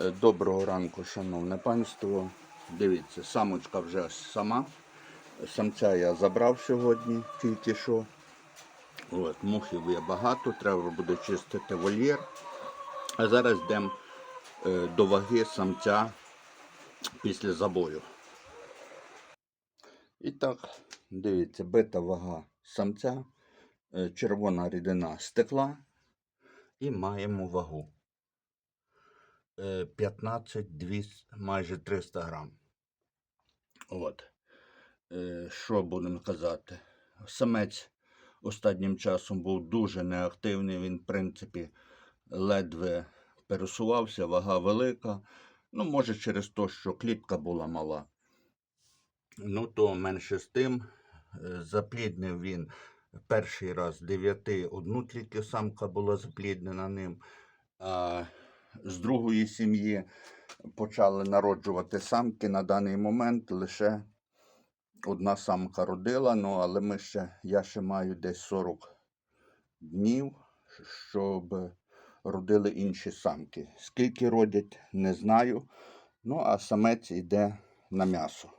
Е, Доброго ранку, шановне панство. Дивіться, самочка вже сама. Самця я забрав сьогодні, тільки що. От, мухів є багато, треба буде чистити вольєр. А зараз йдемо е, до ваги самця після забою. І так, дивіться, бита вага самця, е, червона рідина стекла і маємо вагу. Е, 15, 200, майже 300 грам. От. Е, Що будемо казати? Самець останнім часом був дуже неактивний. Він, в принципі, ледве пересувався, вага велика. Ну, може, через те, що клітка була мала. Ну, то менше з тим. Е, Запліднив він перший раз 9, одну тільки самка була запліднена ним. А з другої сім'ї почали народжувати самки. На даний момент лише одна самка родила, ну але ми ще, я ще маю десь 40 днів, щоб родили інші самки. Скільки родять, не знаю. Ну, а самець йде на м'ясо.